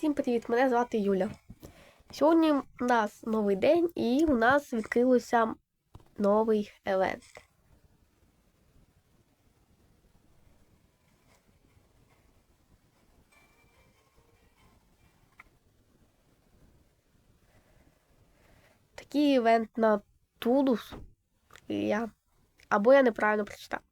Всім привіт! Мене звати Юля. Сьогодні у нас новий день і у нас відкрилося новий евент. Такий івент на Тулус. Я... Або я неправильно прочитав.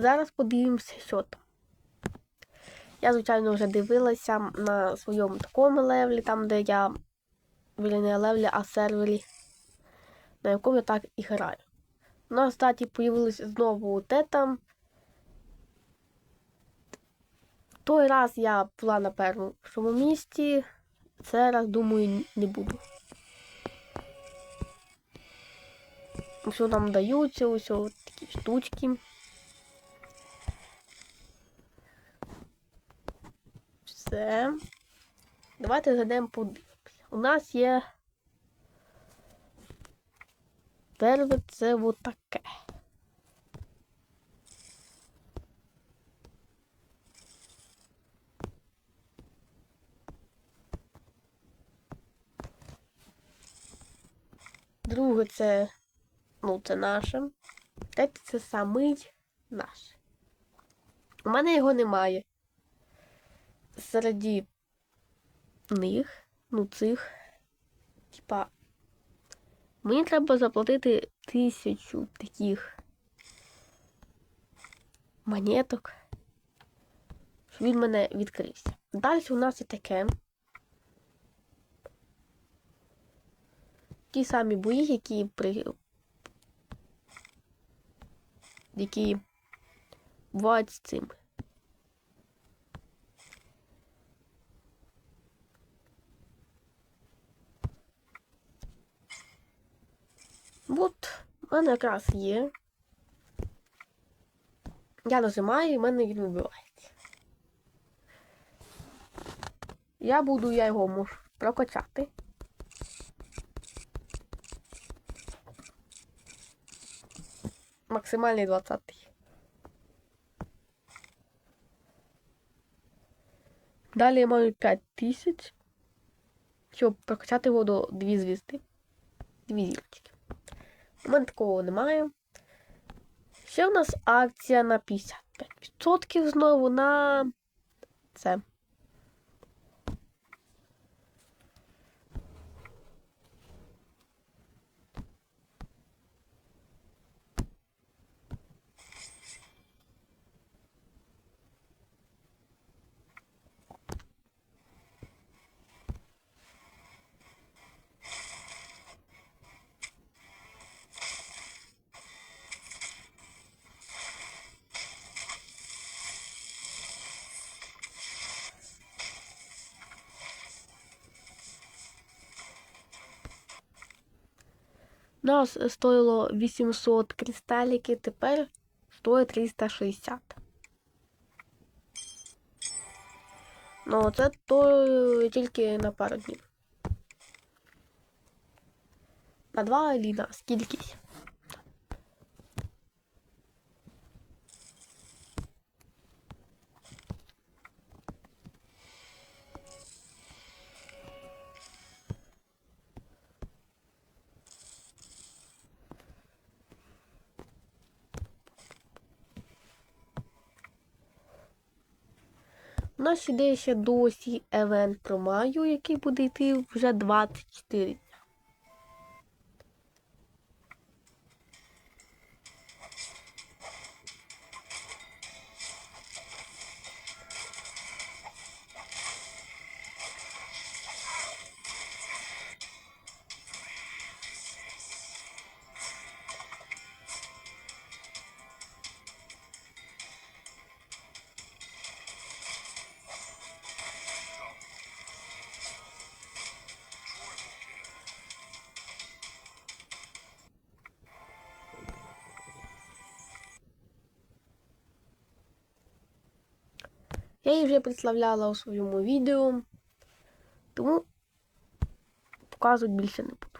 Зараз подивимося, що там. Я, звичайно, вже дивилася на своєму такому левлі, там, де я біля не левлі, а сервері, на якому я так і граю. У нас, кстати, появилось знову те там. Той раз я була на першому місці, це раз, думаю, не буду. Що нам даються, ось такі штучки. Все. Давайте зайдемо подивимося. У нас є. Перше це от таке. Друге це, ну, це наше. Третє це самий наш. У мене його немає серед них, ну цих, типа, мені треба заплатити тисячу таких монеток, щоб він мене відкрився. Далі у нас і таке. Ті самі бої, які при. які бувають з цим. От, в мене якраз є. Я нажимаю і в мене він вибивається. Я буду, я його можу прокачати. Максимальний 20. Далі я маю 5000, щоб прокачати його до 2 звізди. Дві зірочки. У мене такого немає. Ще в нас акція на 55% знову на це. Нас стоїло 800 кристаліки, тепер стоїть 360. Ну, це то тільки на пару днів. На два ліна, на У нас іде ще досі евент про Маю, який буде йти вже 24 Я її вже представляла у своєму відео, тому показувати більше не буду.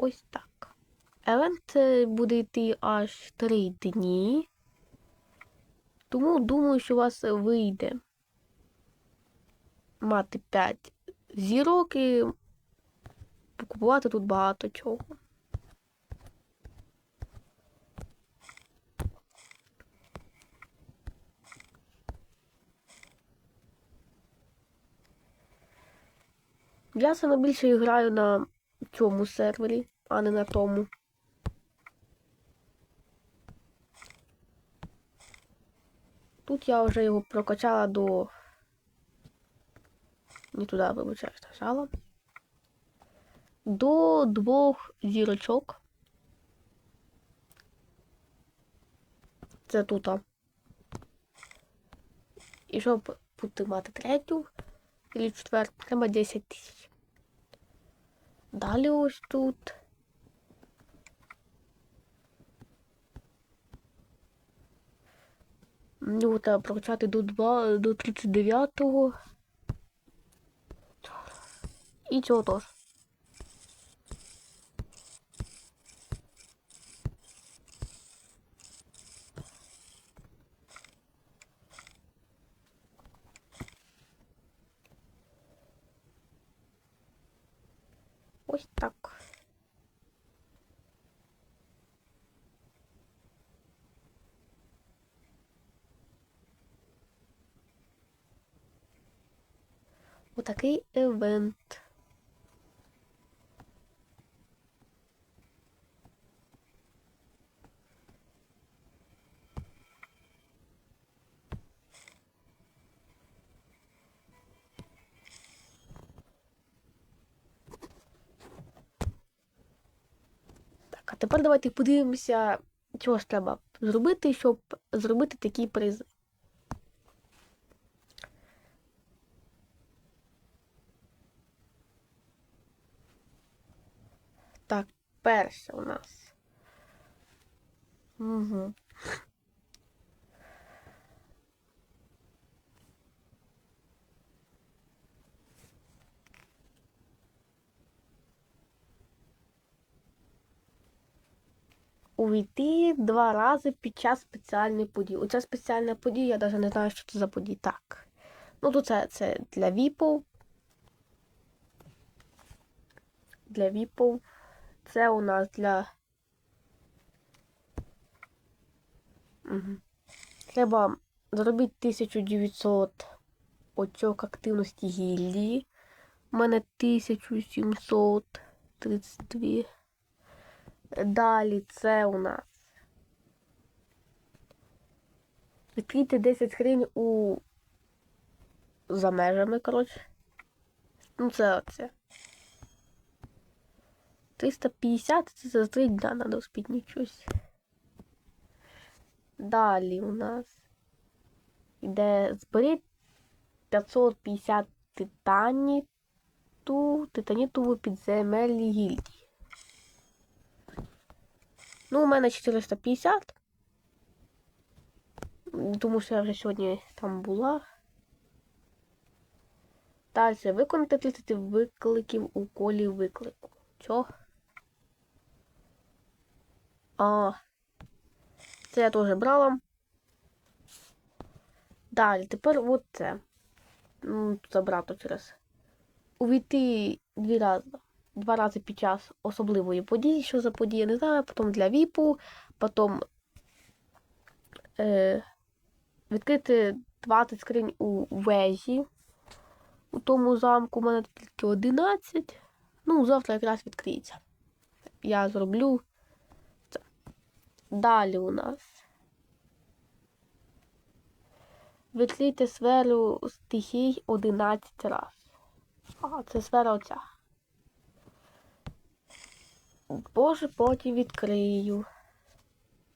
Ось так. Евент буде йти аж 3 дні. Тому думаю, що у вас вийде мати 5 зірок і покупувати тут багато чого. Я саме більше граю на цьому сервері, а не на тому. Тут я вже його прокачала до. Не туди, вибачаюсь, нажала. До двох зірочок. Це тут. І щоб бути мати третю і четверту, треба 10 тисяч. Далі ось тут. Ну, треба прокачати до 2, до 39-го. І цього теж. Ось так. Отакий івент. Так, а тепер давайте подивимося, чого ж треба зробити, щоб зробити такі призи. Так, перше у нас. Угу. Увійти два рази під час спеціальної події. Оця спеціальна подія, я навіть не знаю, що це за події. Так. Ну, тут це, це для віпов. Для віпов. Це у нас для. Угу. Треба зробити 1900 очок активності гільдії. У мене 1732. Далі це у нас. Відкрийте 10 гривень у за межами, коротше. Ну, це оце. 350 це за 3 дня треба успіти нічось. Далі у нас йде зберіть 550 титаніту, титаніту в підземелі гільдії. Ну, у мене 450. Тому що я вже сьогодні там була. Далі виконати 30 викликів у колі виклику. Чо? А. Це я теж брала. Далі, тепер от це. Ну, забрато через. Увійти дві рази. Два рази під час особливої події, що за подія, не знаю, потім для віпу, потім е, відкрити 20 скринь у вежі. У тому замку у мене тільки 11. Ну, завтра якраз відкриється. Я зроблю це. Далі у нас. Відкрийте сферу стихій 11 раз. А, це сфера оця. Боже, потім відкрию.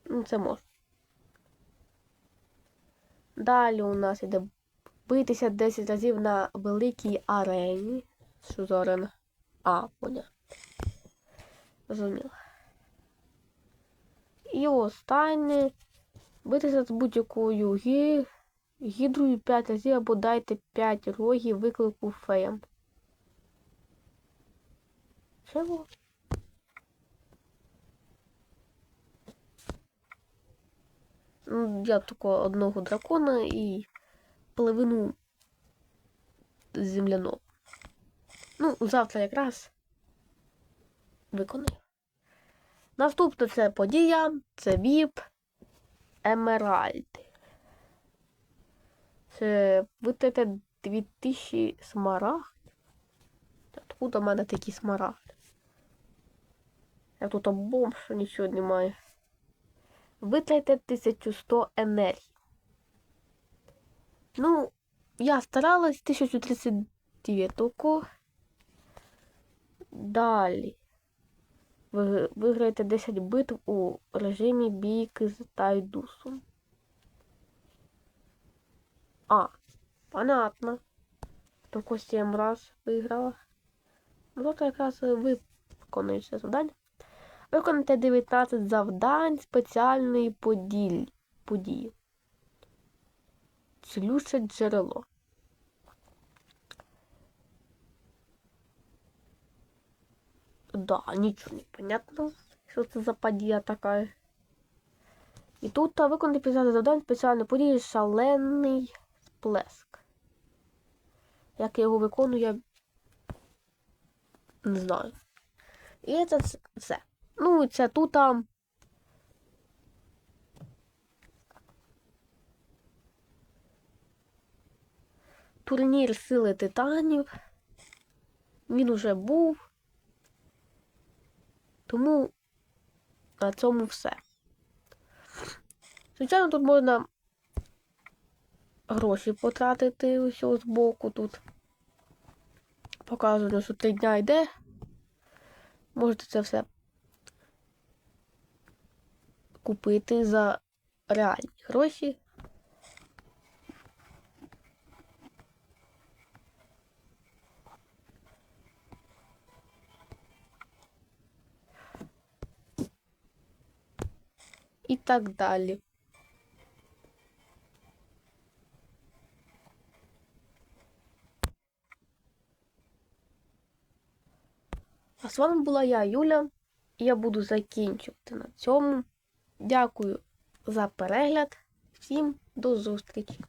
Ну, це можна. Далі у нас іде битися 10 разів на великій арені. Що за арена? А, поняв. Зрозуміло. І останнє. Битися з будь-якою гі... гідрою 5 разів або дайте 5 рогів виклику феям. Чого? Я такого одного дракона і половину земляного. Ну, завтра якраз виконую. Наступна це подія, це ВІП Емеральди. Це витратите 2000 смарагд. Откуда в мене такі смарагди? Я тут бомж, нічого немає. Витратите 1100 енергії. Ну, я старалась 1039 око. Далі. Ви виграєте 10 битв у режимі бійки з Тайдусом. А, понятно. Только 7 раз виграла. Ну, то якраз виконується завдання. Виконайте 19 завдань спеціальної поділь... події. Цілюще джерело. Да, нічого не понятно, що це за подія така. І тут виконати 50 завдань спеціальної події шалений сплеск. Як я його виконую, я не знаю. І це все. Ну, це тут. Турнір сили титанів. Він уже був. Тому на цьому все. Звичайно, тут можна гроші потратити усього з боку тут. Показано, що три дня йде. Можете це все купити за реальні гроші. І так далі. А з вами була я, Юля, і я буду закінчувати на цьому. Дякую за перегляд. Всім до зустрічі!